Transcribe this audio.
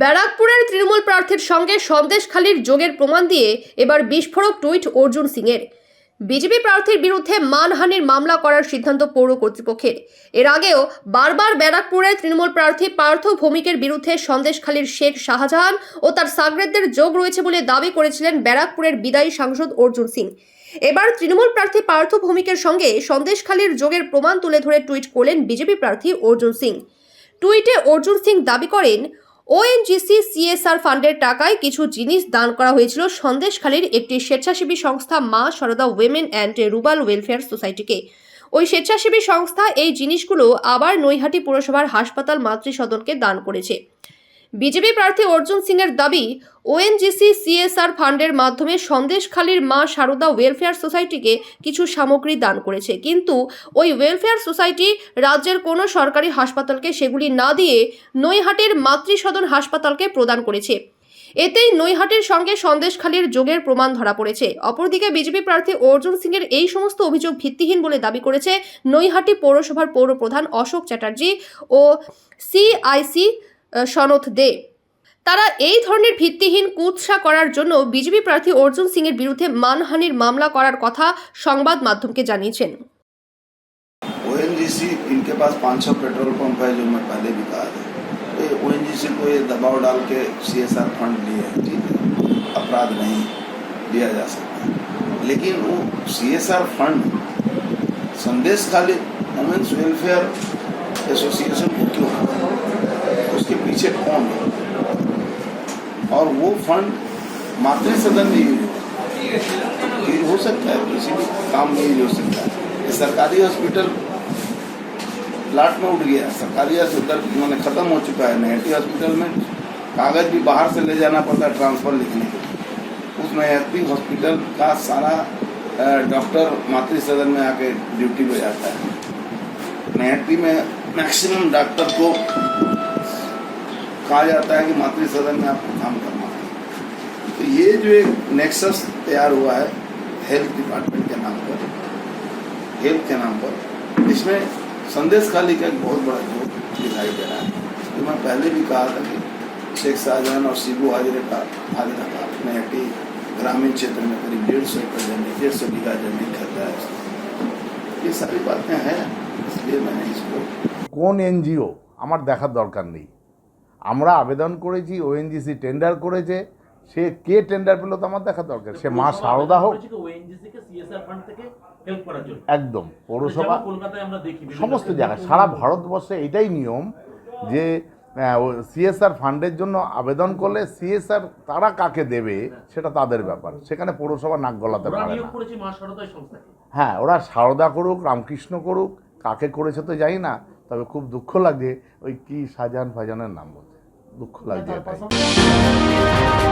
ব্যারাকপুরের তৃণমূল প্রার্থীর সঙ্গে সন্দেশখালীর যোগের প্রমাণ দিয়ে এবার বিস্ফোরক টুইট অর্জুন সিংয়ের। বিজেপি প্রার্থীর বিরুদ্ধে মানহানির মামলা করার সিদ্ধান্ত পৌর কর্তৃপক্ষের। এর আগেও বারবার ব্যারাকপুরের তৃণমূল প্রার্থী পার্থ ভৌমিকের বিরুদ্ধে সন্দেশখালীর শেখ শাহজাহান ও তার সাগরেদদের যোগ রয়েছে বলে দাবি করেছিলেন ব্যারাকপুরের বিদায়ী সাংসদ অর্জুন সিং। এবার তৃণমূল প্রার্থী পার্থ ভৌমিকের সঙ্গে সন্দেশখালীর যোগের প্রমাণ তুলে ধরে টুইট করলেন বিজেপি প্রার্থী অর্জুন সিং। টুইটে অর্জুন সিং দাবি করেন ওএনজিসি সিএসআর ফান্ডের টাকায় কিছু জিনিস দান করা হয়েছিল। সন্দেশখালীর একটি স্বেচ্ছাসেবী সংস্থা মা সরদা উইমেন অ্যান্ড রুবাল ওয়েলফেয়ার সোসাইটিকে ওই স্বেচ্ছাসেবী সংস্থা এই জিনিসগুলো আবার নৈহাটি পুরসভার হাসপাতাল মাতৃসদনকে দান করেছে। বিজেপি প্রার্থী অর্জুন সিংয়ের দাবি ওএনজিসি সিএসআর ফান্ডের মাধ্যমে সন্দেশখালীর মা সারদা ওয়েলফেয়ার সোসাইটিকে কিছু সামগ্রী দান করেছে। কিন্তু ওই ওয়েলফেয়ার সোসাইটি রাজ্যের কোনো সরকারি হাসপাতালকে সেগুলি না দিয়ে নৈহাটের মাতৃসদন হাসপাতালকে প্রদান করেছে। এতেই নৈহাটের সঙ্গে সন্দেশখালীর যোগের প্রমাণ ধরা পড়েছে। অপরদিকে বিজেপি প্রার্থী অর্জুন সিংয়ের এই সমস্ত অভিযোগ ভিত্তিহীন বলে দাবি করেছে নৈহাটি পৌরসভার পৌরপ্রধান অশোক চ্যাটার্জি ও সিআইসি সনথ দে তারা এই ধরনের ভিত্তিহীন কুৎসা করার জন্য বিজেপি প্রার্থী অর্জুন সিংয়ের বিরুদ্ধে মানহানির মামলা করার কথা সংবাদ মাধ্যমকে জানিয়েছেন ओएनजीसी इनके पास 500 पेट्रोल पंप है जो मैं पहले भी कहा था तो ये ओएनजीसी को ये दबाव डाल के सीएसआर फंड लिए हैं, ठीक है अपराध नहीं लिया जा सकता लेकिन वो सीएसआर फंड संदेश खाली वुमेन्स वेलफेयर एसोसिएशन को क्यों और वो फंड मातृ सदन में यूज़ हो सकता है, किसी भी काम में यूज़ हो सकता है। सरकारी हॉस्पिटल प्लाट में उठ गया। सरकारी हॉस्पिटल मैंने खत्म हो चुका है नैटी हॉस्पिटल में कागज़ भी बाहर से ले जाना पड़ता है ट्रांसफ़र लिखने के उस नैटी हॉस्पिटल का सारा डॉक्टर मातृ सदन में आके ड्यूटी पे जाता है। नैटी में मैक्सिमम डॉक्टर को कहा जाता है कि मातृ सदन में आपको काम करना है तो ये जो एक नेक्सस तैयार हुआ है हेल्थ डिपार्टमेंट के नाम पर हेल्थ के नाम पर इसमें संदेश खाली का एक बहुत बड़ा जोर दिखाई दे रहा है तो मैं पहले भी कहा था कि शेख शाहजहान और शिबू हाजरे का हाजरा का नैटी ग्रामीण क्षेत्र में करीब डेढ़ सौ एकड़ जमीन डेढ़ सौ बीघा जमीन खरीदा है उसने। ये सारी बातें हैं इसलिए मैंने इसको কোন এনজিও আমার দেখার দরকার নেই আমরা আবেদন করেছি ওএনজিসি টেন্ডার করেছে। সে কে টেন্ডার পেল তো আমার দেখা দরকার। সে মা সারদা হোক। একদম পৌরসভা। সমস্ত জায়গায়। সারা ভারতবর্ষে এটাই নিয়ম যে সিএসআর ফান্ডের জন্য আবেদন করলে সিএসআর তারা কাকে দেবে সেটা তাদের ব্যাপার। সেখানে পৌরসভা নাক গলাতে পারে না। হ্যাঁ ওরা সারদা করুক রামকৃষ্ণ করুক কাকে করেছে তো জানি না তবে খুব দুঃখ লাগে ওই কি শাহজাহান ফাজানের নাম বলতে দুঃখ লাগছে তার এটাই পাশাপাশি